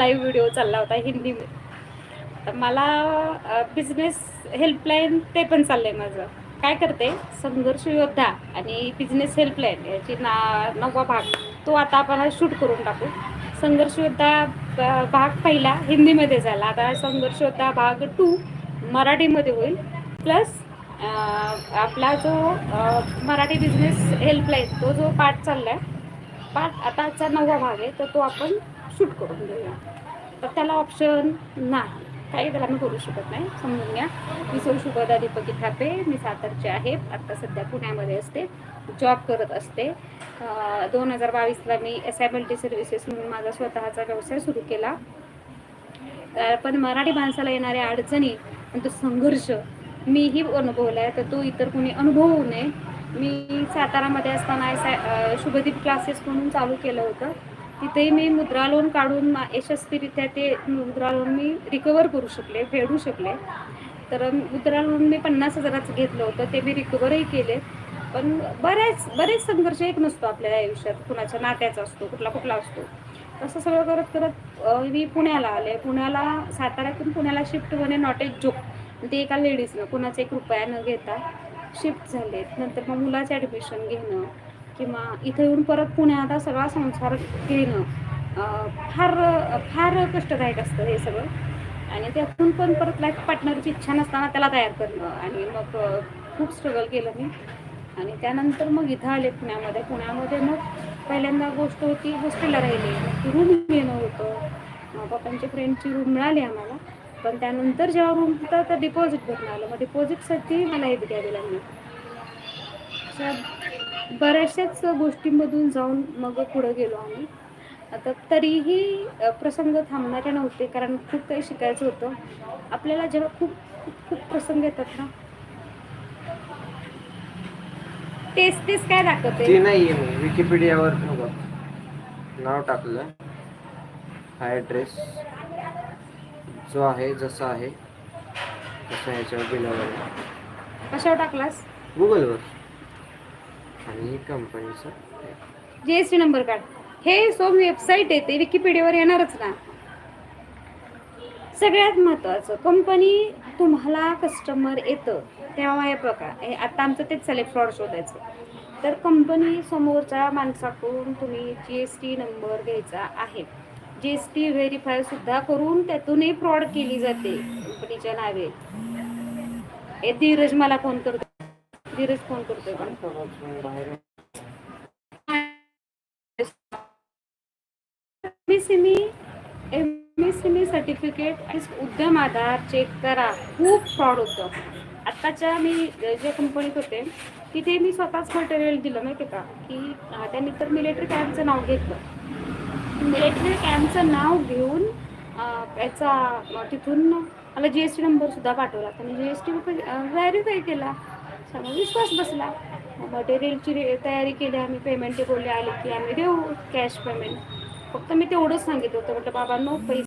Live video चालला होता हिंदी तर मला बिझनेस हेल्पलाईन ते पण चाललंय माझं. काय करते? संघर्ष योद्धा आणि बिझनेस हेल्पलाईन याची ना नववा भाग तो आता आपण शूट करून टाकू. संघर्ष योद्धा भाग पहिला हिंदीमध्ये झाला. आता संघर्ष योद्धा भाग टू मराठीमध्ये होईल. प्लस आपला जो मराठी बिझनेस हेल्पलाईन तो जो पार्ट चालला आहे पार्ट आताचा नववा भाग आहे तर तो आपण शूट करून घेऊया तर त्याला ऑप्शन नाही. काही त्याला मी करू शकत नाही. समजून घ्या. मी सौ शुभदा दीपकी थापे. मी सातारचे आहे. आत्ता सध्या पुण्यामध्ये असते. जॉब करत असते. दोन हजार बावीसला मी एस आय टी सर्व्हिसेस म्हणून माझा स्वतःचा व्यवसाय सुरू केला. पण मराठी माणसाला येणाऱ्या अडचणी आणि तो संघर्ष मीही अनुभवला आहे तर तो इतर कोणी अनुभवू नये. मी सातारामध्ये असताना एस आय शुभदीप क्लासेस म्हणून चालू केलं होतं. तिथेही मी मुद्रा लोन काढून यशस्वीरित्या ते मुद्रा लोन मी रिकवर करू शकले फेडू शकले. तर मुद्रा लोन मी पन्नास हजाराचं घेतलं होतं ते मी रिकवरही केले. पण बरेच बरेच संघर्ष एक नसतो आपल्या आयुष्यात कुणाच्या नात्याचा असतो कुठला कुठला असतो. असं सगळं करत करत मी पुण्याला आले. पुण्याला साताऱ्यातून पुण्याला शिफ्ट होणे नॉट एक जोक ते एका लेडीजनं कुणाचा एक रुपया न घेता शिफ्ट झाले नंतर मग मुलाचे ॲडमिशन घेणं. किंवा इथं येऊन परत पुण्यात सगळा संसार घेणं फार फार कष्टदायक असतं हे सगळं. आणि त्यातून पण परत लाईफ पार्टनरची इच्छा नसताना त्याला तयार करणं. आणि मग खूप स्ट्रगल केलं मी. आणि त्यानंतर मग इथं आले पुण्यामध्ये. पुण्यामध्ये मग पहिल्यांदा गोष्ट होती हॉस्टेलला राहिली. मग रूम घेणं होतं. पप्पांची फ्रेंडची रूम मिळाली आम्हाला. पण त्यानंतर जेव्हा रूम होता तर डिपॉझिट भरणं आलं. मग डिपॉझिटसाठी मला हे द्यावे लागलं बऱ्याचशाच गोष्टींमधून जाऊन मग पुढं गेलो आम्ही. आता तरीही प्रसंग थांबणारे नव्हते कारण खूप काही शिकायचं होतं. आपल्याला जेव्हा खूप खूप खूप प्रसंग येतात ना तेच तेच काय दाखवते ते नाहीये मी विकिपीडियावर नाव टाकलं. हा ॲड्रेस जो आहे जसा आहे तसं ह्याच्यावर बिलावर कशावर टाकलास? गुगलवर आणि कंपनीचं टी नंबर काढ. हे सोम वेबसाईट आहे ते विकिपीडियावर येणारच ना. सगळ्यात महत्त्वाचं कंपनी तुम्हाला कस्टमर येतं तेव्हा हे प्रकार हे आता आमचं तेच चालेल फ्रॉड शोधायचं. तर कंपनी समोरच्या माणसाकडून तुम्ही जी एस टी नंबर घ्यायचा आहे. जी एस टी व्हेरीफाय सुद्धा करून त्यातूनही फ्रॉड केली जाते कंपनीच्या नावे. हे धीरज मला फोन करतो. धीरज फोन करतोय का? एमएसएमई एमएसएमई सर्टिफिकेट उद्यम आधार चेक करा. खूप फ्रॉड होतं. आत्ताच्या मी ज्या कंपनीत होते तिथे मी स्वतःच मटेरियल दिलं माहिती आहे का की त्यांनी तर मिलिटरी कॅम्पचं नाव घेतलं. मिलिटरी कॅम्पचं नाव घेऊन याचा तिथून मला जी एस टी नंबरसुद्धा पाठवला. त्यांनी जी एस टी व्हेरीफाय केला. त्यामुळे विश्वास बसला. मटेरियलची रे तयारी केली आम्ही पेमेंट बोलले आले की आम्ही देऊ कॅश पेमेंट फक्त मी तेवढंच सांगितलं होतं. म्हटलं बाबांनो पैसे